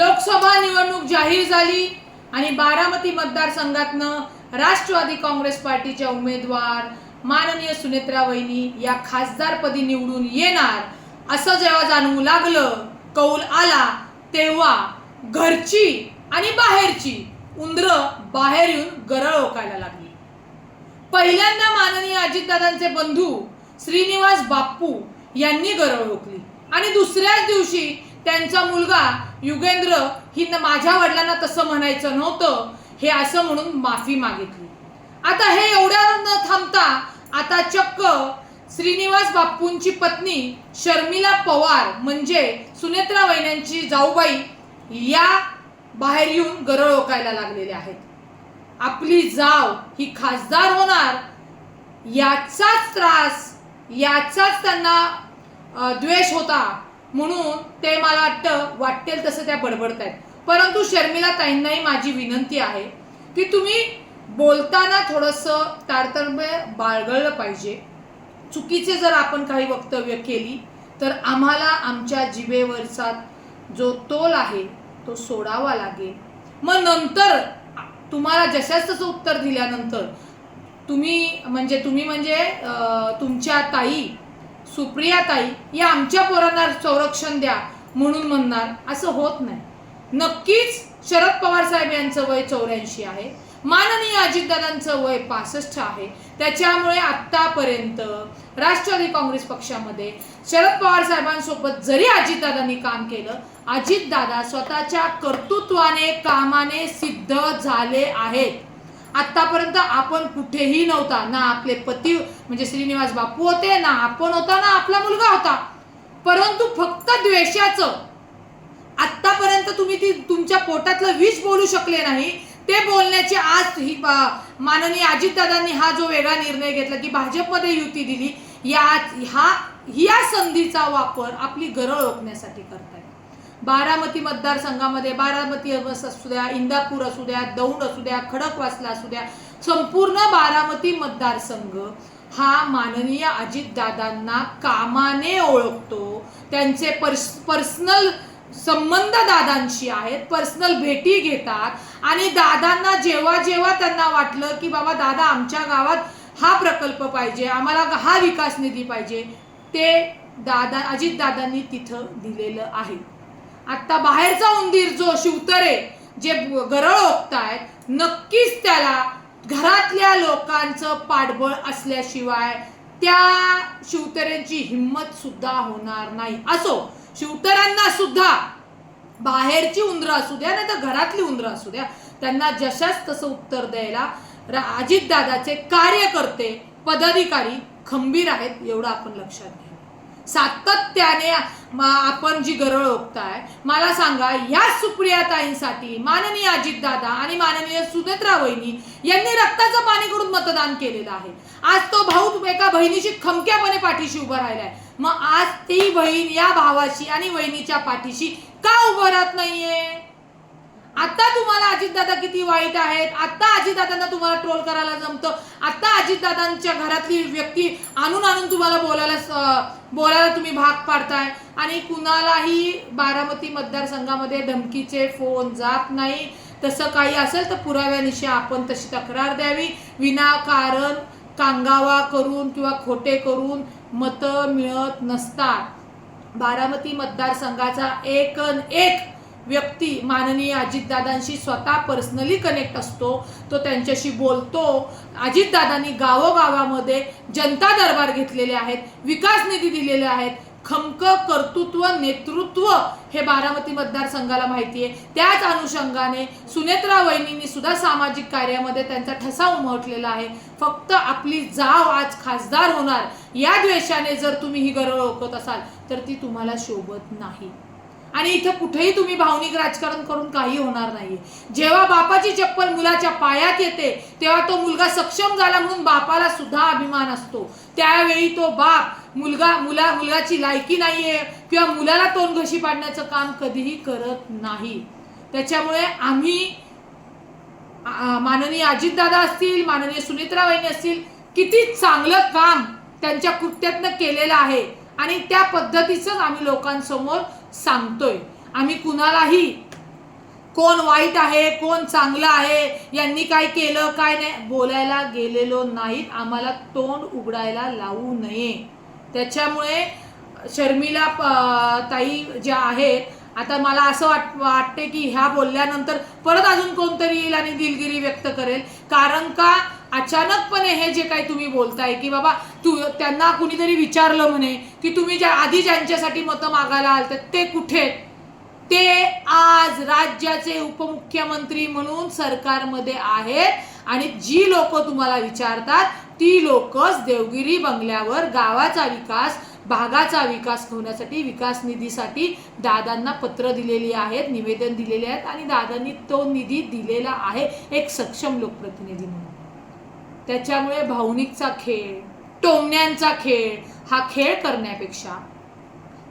लोकसभा निवडणूक जाहीर झाली आणि बारामती मतदारसंघातनं राष्ट्रवादी काँग्रेस पार्टीच्या उमेदवार माननीय सुनेत्रा वहिनी या खासदारपदी निवडून येणार असं जेव्हा जाणवू लागलं कौल आला तेव्हा घरची आणि बाहेरची उंदर बाहेर येऊन गरळ ओकायला लागली. पहिल्यांदा माननीय अजितदादांचे बंधू श्रीनिवास बाप्पू यांनी गरळ ओकली आणि दुसऱ्याच दिवशी त्यांचा मुलगा युगेंद्र ही माझ्या वडिलांना तसं म्हणायचं नव्हतं. हे असं म्हणून माफी मागितली. आता हे एवढ्या न थांबता आता चक्क श्रीनिवास बाप्पूंची पत्नी शर्मिला पवार म्हणजे सुनेत्रा वैन्यांची जाऊबाई या बाहेर येऊन गरळ ओकायला लागलेल्या आहेत. आपली जाव ही खासदार होणार याचाच त्रास याचाच त्यांना द्वेष होता. म्हणून ते मला वाटतं वाटेल तसं त्या बडबडत आहेत परंतु शर्मिला ताईंनाही माझी विनंती आहे की तुम्ही बोलताना थोडंसं तारतम्य बाळगळलं पाहिजे. चुकीचे जर आपण काही वक्तव्य केली तर आम्हाला आमच्या जिभेवरचा जो तोल आहे तो सोडावा लागेल. मग नंतर तुम्हाला जशाच तसं उत्तर दिल्यानंतर तुम्ही म्हणजे तुम्ही म्हणजे तुमच्या ताई सुप्रिया ताई या आमच्या पोरांना संरक्षण द्या म्हणून म्हणणार असं होत नाही. नक्कीच शरद पवार साहेब यांचं वय चौऱ्याऐंशी आहे. माननीय अजितदादांचं वय पासष्ट आहे. त्याच्यामुळे आत्तापर्यंत राष्ट्रवादी काँग्रेस पक्षामध्ये शरद पवार साहेबांसोबत जरी अजितदादांनी काम केलं अजितदादा स्वतःच्या कर्तृत्वाने कामाने सिद्ध झाले आहेत. आत्तापर्यंत आपण कुठेही नव्हता. ना आपले पती म्हणजे श्रीनिवास बापू होते ना आपण होता ना आपला मुलगा होता. परंतु फक्त द्वेषाचं. आत्तापर्यंत तुम्ही ती तुमच्या पोटातलं विष बोलू शकले नाही. ते बोलण्याची आज ही माननीय अजितदादांनी हा जो वेगळा निर्णय घेतला की भाजपमध्ये युती दिली या हा या संधीचा वापर आपली गरळ ओकण्यासाठी करतायत बारामती मतदारसंघामध्ये बारामती असू द्या इंदापूर असू द्या दौंड असू द्या खडकवासला असू द्या संपूर्ण बारामती मतदारसंघ हा माननीय अजितदादांना कामाने ओळखतो. त्यांचे पर्स पर्सनल संबंध दादांशी आहेत पर्सनल भेटी घेतात आणि दादांना जेव्हा जेव्हा त्यांना वाटलं की बाबा दादा आमच्या गावात हा प्रकल्प पाहिजे आम्हाला हा विकास निधी पाहिजे ते दादा अजितदादांनी तिथं दिलेलं आहे. आता बाहेरचा उंदीर जो शिवतरे जे गरळ ओकतायत नक्कीच त्याला घरातल्या लोकांचं पाठबळ असल्याशिवाय त्या शिवतऱ्यांची हिंमत सुद्धा होणार नाही. असो शिवतरांना सुद्धा बाहेरची उंदरं असू द्या नाही तर घरातली उंदरं असू द्या त्यांना जशाच तसं उत्तर द्यायला अजितदादाचे कार्यकर्ते पदाधिकारी खंबीर आहेत एवढं आपण लक्षात घ्या. सातत्याने आपण जी गरळ ओकताय मला सांगा या सुप्रियाताईंसाठी माननीय अजितदादा आणि माननीय सुनेत्रा वहिनी यांनी रक्ताचं पाणी करून मतदान केलेलं आहे. आज तो भाऊ एका बहिणीशी खमक्यापणे पाठीशी उभा राहिलाय. मग आज ती बहीण या भावाशी आणि वहिनीच्या पाठीशी का उभं राहत नाहीये? आता तुम्हाला अजितदादा किती वाईट आहेत? आता अजितदादांना तुम्हाला ट्रोल करायला जमतं? आता अजितदादांच्या घरातली व्यक्ती आणून आणून तुम्हाला बोलायला बोलायला तुम्ही भाग पाडताय. आणि कुणालाही बारामती मतदारसंघामध्ये धमकीचे फोन जात नाही. तसं काही असेल तर पुराव्यानिशी आपण तशी तक्रार द्यावी. विनाकारण कांगावा करून किंवा खोटे करून मतं मिळत नसतात. बारामती मतदारसंघाचा एक अन एक व्यक्ती माननीय अजितदादांशी स्वतः पर्सनली कनेक्ट असतो तो त्यांच्याशी बोलतो. अजितदादांनी गावोगावामध्ये जनता दरबार घेतलेले आहेत विकास निधी दिलेले आहेत. खमक कर्तृत्व नेतृत्व हे बारामती मतदारसंघाला माहिती आहे त्याच अनुषंगाने सुनेत्रा वहिनींनी सुद्धा सामाजिक कार्यामध्ये त्यांचा ठसा उमटलेला आहे. फक्त आपली जाव आज खासदार होणार या द्वेषाने जर तुम्ही ही गरळ ओळखत असाल तर ती तुम्हाला शोभत नाही. आणि इथं कुठेही तुम्ही भावनिक राजकारण करून काही होणार नाही जेव्हा बापाची चप्पल मुलाच्या पायात येते तेव्हा तो मुलगा सक्षम झाला म्हणून बापाला सुद्धा अभिमान असतो. त्यावेळी तो बाप मुलगा मुला मुलाची लायकी नाहीये किंवा मुलाला तोंड घशी पाडण्याचं काम कधीही करत नाही. त्याच्यामुळे आम्ही माननीय अजितदादा असतील माननीय सुनित्रा वहिनी असतील किती चांगलं काम त्यांच्या कृत्यातनं केलेलं आहे. आणि त्या पद्धतीचंच आम्ही लोकांसमोर सांगतोय. आम्ही कुणालाही कोण वाईट आहे कोण चांगलं आहे यांनी काय केलं काय नाही बोलायला गेलेलो नाहीत. आम्हाला तोंड उघडायला लावू नये. त्याच्यामुळे शर्मिला ताई ज्या आहेत आता मला असं वाट वाटते की ह्या बोलल्यानंतर परत अजून कोणतरी येईल आणि दिलगिरी व्यक्त करेल. कारण का? अचानकपणे हे जे काही तुम्ही बोलताय की बाबा तू त्यांना कुणीतरी विचारलं म्हणे की तुम्ही ज्या आधी ज्यांच्यासाठी मतं मागायला आलते ते कुठे आहेत? ते आज राज्याचे उपमुख्यमंत्री म्हणून सरकारमध्ये आहेत आणि जी लोक तुम्हाला विचारतात ती लोकच देवगिरी बंगल्यावर गावाचा विकास भागाचा विकास होण्यासाठी विकास निधीसाठी दादांना पत्र दिलेली आहेत निवेदन दिलेले आहेत आणि दादांनी तो निधी दिलेला आहे एक सक्षम लोकप्रतिनिधी म्हणून त्याच्यामुळे भावनिकचा खेळ टोमण्यांचा खेळ हा खेळ करण्यापेक्षा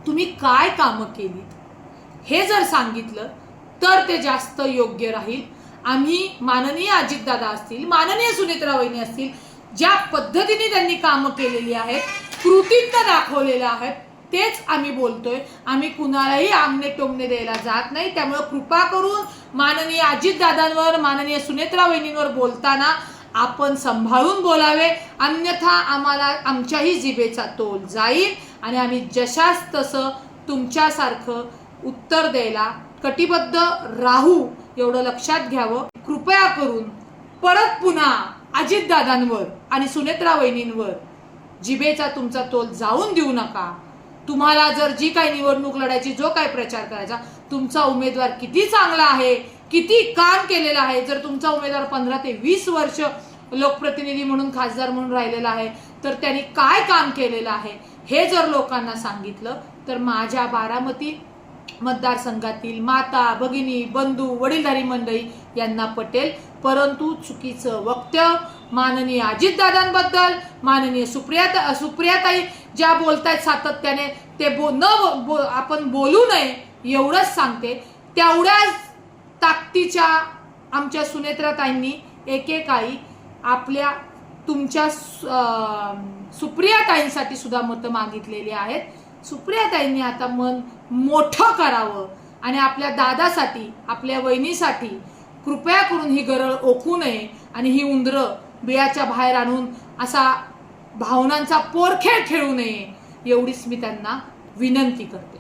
तुम्ही काय कामं केलीत? हे जर सांगितलं तर ते जास्त योग्य राहील. आम्ही माननीय अजितदादा असतील माननीय सुनेत्रा वहिनी असतील ज्या पद्धतीने त्यांनी कामं केलेली आहेत कृतींना दाखवलेलं आहेत तेच आम्ही बोलतोय. आम्ही कुणालाही आमने टोमने द्यायला जात नाही. त्यामुळे कृपा करून माननीय अजितदादांवर माननीय सुनेत्रा वहिनींवर बोलताना आपण सांभाळून बोलावे. अन्यथा आम्हाला आमच्याही जिभेचा तोल जाईल. आणि आम्ही जशास तसं तुमच्यासारखं उत्तर द्यायला कटिबद्ध राहू एवढं लक्षात घ्यावं. कृपया करून परत पुन्हा अजितदादांवर आणि सुनेत्रा वहिनींवर जिभेचा तुमचा तोल जाऊन देऊ नका. तुम्हाला जर जी काही निवडणूक लढायची जो काही प्रचार करायचा तुमचा उमेदवार किती चांगला आहे किती काम केलेलं आहे? जर तुमचा उमेदवार पंधरा ते वीस वर्ष लोकप्रतिनिधी म्हणून खासदार म्हणून राहिलेला आहे तर त्यांनी काय काम केलेलं आहे हे जर लोकांना सांगितलं तर माझ्या बारामती मतदारसंघातील माता भगिनी बंधू वडीलधारी मंडळी यांना पटेल. परंतु चुकीचं वक्त्य माननीय अजितदादांबद्दल माननीय सुप्रिया सुप्रियाताई ज्या बोलतायत सातत्याने ते बो न बो आपण बोलू नये एवढंच सांगते. तेवढ्याच ताकदीच्या आमच्या सुनेत्राताईंनी एकेकाळी आपल्या तुमच्या सु- सुप्रियाताईंसाठी सुद्धा मतं मागितलेली आहेत. सुप्रियाताईंनी आता मन मोठं करावं आणि आपल्या दादासाठी आपल्या वहिनीसाठी कृपया करून ही गरळ ओकू नये आणि ही उंदरं बिळाच्या बाहेर आणून असा भावनांचा पोरखेळ खेळू नये एवढीच मी त्यांना विनंती करते.